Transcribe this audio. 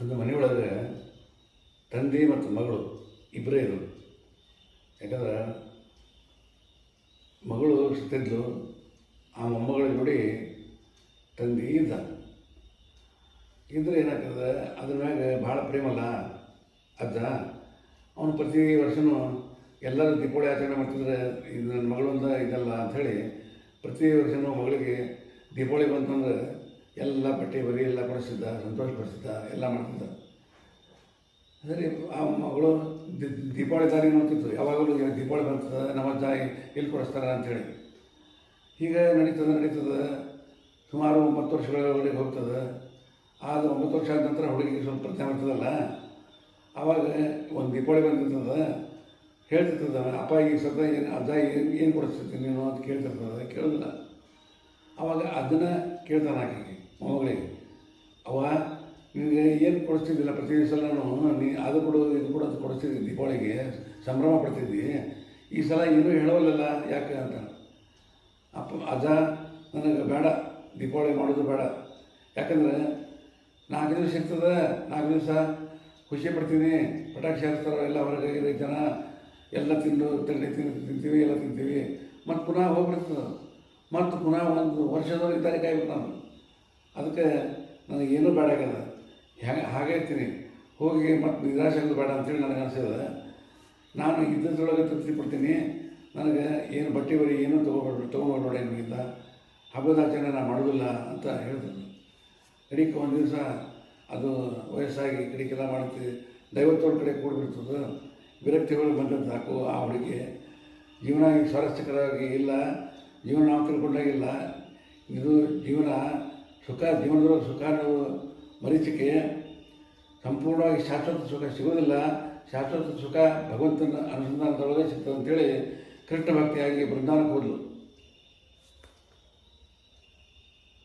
ಒಂದು ಮನೆಯೊಳಗೆ ತಂದೆ ಮತ್ತು ಮಗಳು ಇಬ್ಬರೇ ಇರೋದು ಯಾಕಂದ್ರೆ ಮಗಳು ಸತ್ತಿದ್ಲು ಆ ಮೊಮ್ಮಗಳ ನೋಡಿ ತಂದೆ ಇದ್ದ. ಇದ್ರೆ ಏನಾಗ್ತದೆ, ಅದ್ರ ಮ್ಯಾಗ ಭಾಳ ಪ್ರೇಮಲ್ಲ ಅಜ್ಜ, ಅವನು ಪ್ರತಿ ವರ್ಷವೂ ಎಲ್ಲರೂ ದೀಪಾವಳಿ ಆಚರಣೆ ಮಾಡ್ತಿದ್ರೆ, ಇದು ನನ್ನ ಮಗಳೊಂದ ಇದಲ್ಲ ಅಂಥೇಳಿ ಪ್ರತಿ ವರ್ಷವೂ ಮಗಳಿಗೆ ದೀಪಾವಳಿ ಬಂತಂದ್ರೆ ಎಲ್ಲ ಬಟ್ಟೆ ಬರಿ ಎಲ್ಲ ಕೊಡಿಸಿದ್ದ, ಸಂತೋಷಪಡಿಸಿದ್ದ, ಎಲ್ಲ ಮಾಡ್ತಿದ್ದ. ಅಂದರೆ ಆ ಮಗಳು ದೀಪಾವಳಿ ತಾರೀಕು ನೋಡ್ತಿತ್ತು ಯಾವಾಗಲೂ ದೀಪಾವಳಿ ಬರ್ತದೆ ನಮ್ಮ ತಾಯಿ ಎಲ್ಲಿ ಕೊಡಿಸ್ತಾರೆ ಅಂಥೇಳಿ ಹೀಗೆ ನಡೀತದೆ ನಡೀತದೆ. ಸುಮಾರು ಒಂಬತ್ತು ವರ್ಷಗಳವರೆಗೆ ಹೋಗ್ತದೆ. ಆದ ಒಂಬತ್ತು ವರ್ಷ ಆದ ನಂತರ ಹುಡುಗಿಗೆ ಸ್ವಲ್ಪ ಪ್ರಜ್ಞೆ ಬರ್ತದಲ್ಲ ಆವಾಗ ಒಂದು ದೀಪಾವಳಿ ಬಂದಿರ್ತದ. ಹೇಳ್ತಿರ್ತದ, ಅಪ್ಪ ಈಗ ಸತ ಏನು, ಅಜ್ಜ ಏನು ಏನು ಕೊಡಿಸ್ತಿರ್ತೀನಿ ನೀನು? ಅಂತ ಕೇಳ್ತಿರ್ತದೆ. ಕೇಳೋದಿಲ್ಲ. ಆವಾಗ ಅದನ್ನು ಕೇಳ್ತಾನೆ ಆಕೆಗೆ. ಮೊಮ್ಮಗಳಿಗೆ ಅವ ನಿನಗೆ ಏನು ಕೊಡಿಸ್ತಿದ್ದಿಲ್ಲ? ಪ್ರತಿ ಸಲ ನಾನು, ನೀ ಅದು ಕೊಡು, ಇದು ಕೊಡು ಅಂತ ಕೊಡಿಸ್ತಿದ್ದಿ ದೀಪಾವಳಿಗೆ, ಸಂಭ್ರಮ ಪಡ್ತಿದ್ದಿ. ಈ ಸಲ ಏನೂ ಹೇಳೋಲ್ಲಲ್ಲ, ಯಾಕೆ ಅಂತ? ಅಪ್ಪ, ಅಜ್ಜ, ನನಗೆ ಬೇಡ, ದೀಪಾವಳಿ ಮಾಡೋದು ಬೇಡ. ಯಾಕಂದ್ರೆ, ನಾಲ್ಕು ದಿವಸ ಇರ್ತದೆ, ನಾಲ್ಕು ದಿವಸ ಖುಷಿ ಪಡ್ತೀನಿ. ಪಟಾಕಿ ಹಾರಿಸ್ತಾರೋ, ಎಲ್ಲ ಹೊರಗೆ ಜನ, ಎಲ್ಲ ತಿಂದು, ತಿಂಡಿ ತಿಂದು, ತಿಂತೀವಿ, ಎಲ್ಲ ತಿಂತೀವಿ. ಮತ್ತು ಪುನಃ ಹೋಗ್ಬಿಡ್ತದೆ. ಮತ್ತು ಪುನಃ ಒಂದು ವರ್ಷದವರೆಗೆ ತಾರೀಕು ಕಾಯ್ಬೇಕು ನಾನು ಅದಕ್ಕೆ ನನಗೇನು ಬೇಡ ಆಗ್ಯದ ಹ್ಯಾ, ಹಾಗೆ ಇರ್ತೀನಿ. ಹೋಗಿ ಮತ್ತು ನಿರಾಶೆ ಆಗೋದು ಬೇಡ ಅಂತೇಳಿ ನನಗೆ ಅನಿಸಿದೆ. ನಾನು ಇದ್ದದ್ರೊಳಗೆ ತೃಪ್ತಿ ಪಡ್ತೀನಿ. ನನಗೆ ಏನು ಬಟ್ಟೆ ಬರಿ ಏನೂ ತೊಗೊಬೇಡ ತೊಗೊಂಡ್ಬೇಡ ನಿಮಗಿಂದ ಹಬ್ಬದ ಆಚರಣೆ ನಾನು ಮಾಡೋದಿಲ್ಲ ಅಂತ ಹೇಳಿದ್ರು ಕಡಿಕೆ ಒಂದು ದಿವಸ ಅದು ವಯಸ್ಸಾಗಿ ಕಡಿಕೆಲ್ಲ ಮಾಡ್ತೀವಿ ದೈವತ್ತೋಳ ಕಡೆ ಕೂಡಿಬಿಡ್ತದೆ ವಿರಕ್ತಿಗಳು ಬಂದಂತ ಸಾಕು ಆ ಹುಡುಗಿ. ಜೀವನ ಸ್ವಾರಸ್ಯಕರವಾಗಿ ಇಲ್ಲ. ಜೀವನ ನಾವು ತಿಳ್ಕೊಂಡಾಗಿಲ್ಲ ಇದು ಜೀವನ ಸುಖ, ಜೀವನದೊಳಗೆ ಸುಖ ಅನ್ನೋದು ಮರೀಚಿಕೆ ಸಂಪೂರ್ಣವಾಗಿ ಶಾಶ್ವತ ಸುಖ ಸಿಗೋದಿಲ್ಲ. ಶಾಶ್ವತ ಸುಖ ಭಗವಂತನ ಅನುಸಂಧಾನದೊಳಗೆ ಸಿಗ್ತದೆ ಅಂತೇಳಿ ಕೃಷ್ಣ ಭಕ್ತಿಯಾಗಿ ಬೃಂದಾವನಕ್ಕೆ ಹೋದ್ಲು.